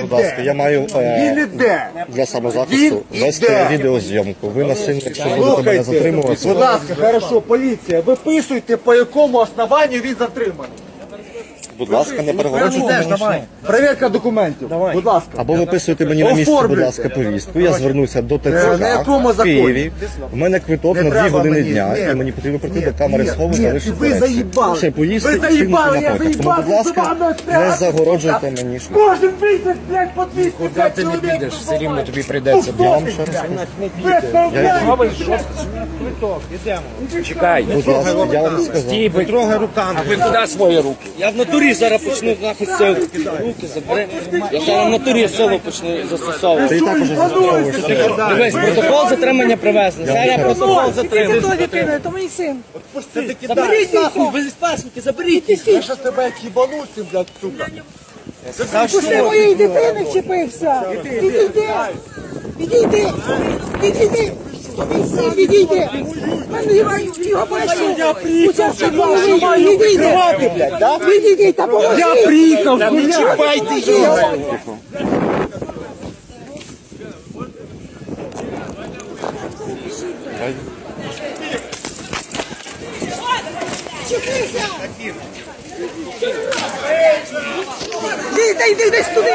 Будь ласка, я маю е, іде. для самозахисту Він вести іде. відеозйомку. Ви насильно, якщо будете мене Слухайте, затримувати, будь ласка, хорошо, поліція, виписуйте, по якому основанню він затриманий. Будь ласка, не перегороджуйте мені шлях. Перевірка документів, будь ласка. Або виписуйте мені на місці, будь Оформлюйте. ласка, повістку. Я звернуся до Е, на ТЦК якому в законі? Києві. У мене квиток Не на дві треба години мені, дня, ні. і мені потрібно прийти до камери ні, схову ні, залишити ви заїбали. Ще поїсти Ви заїбали, на я потяг. Тому, будь заїбався ласка, не загороджуйте мені шлях. Кожен місяць, блядь, по 200 Куди ти не підеш, все рівно тобі прийдеться. Я вам ще раз Чекай, Будь ласка, я вам сказав. стій, ви трогай руками. А ви куди свої руки? Я в натурі зараз почну нахуй силу. Руки забери. Я зараз в натурі силу почну застосовувати. Ти також застосовуєш. Дивись, протокол затримання привезли. Зараз протокол затримання. Хто дитина? То мій син. Заберіть нахуй, ви спасники, заберіть. Я щас тебе їбану цим, блядь, сука. Пусти моєї дитини вчепився. Відійди. Відійди. Відійди. Його, його бачу. Учасник голови. Відійди. Та поможи. Я приїхав. Не чіпайте його. Вчепися. Йди, йди, йди туди.